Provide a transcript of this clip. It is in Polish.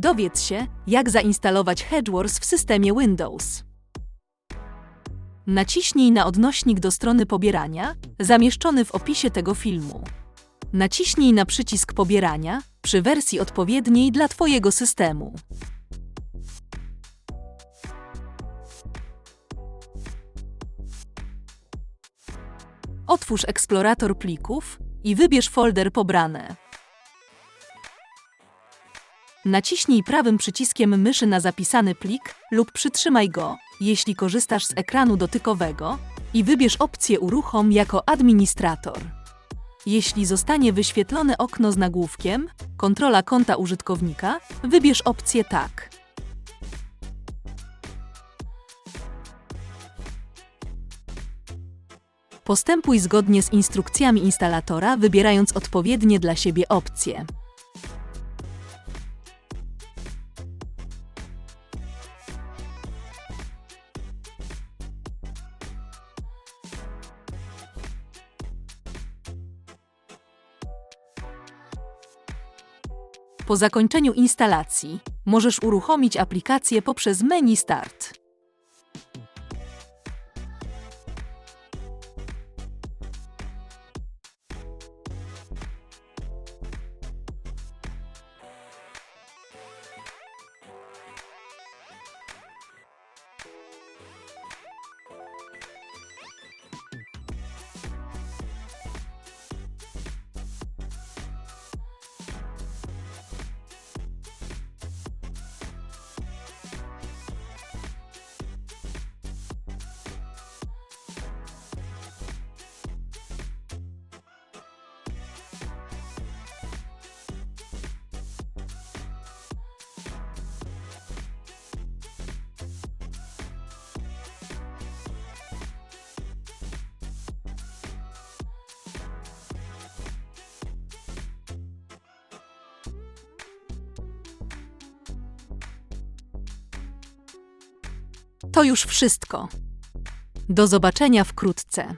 Dowiedz się, jak zainstalować HedgeWars w systemie Windows. Naciśnij na odnośnik do strony pobierania, zamieszczony w opisie tego filmu. Naciśnij na przycisk pobierania przy wersji odpowiedniej dla Twojego systemu. Otwórz eksplorator plików i wybierz folder pobrane. Naciśnij prawym przyciskiem myszy na zapisany plik lub przytrzymaj go, jeśli korzystasz z ekranu dotykowego i wybierz opcję Uruchom jako administrator. Jeśli zostanie wyświetlone okno z nagłówkiem Kontrola konta użytkownika, wybierz opcję Tak. Postępuj zgodnie z instrukcjami instalatora, wybierając odpowiednie dla siebie opcje. Po zakończeniu instalacji możesz uruchomić aplikację poprzez menu Start. To już wszystko. Do zobaczenia wkrótce.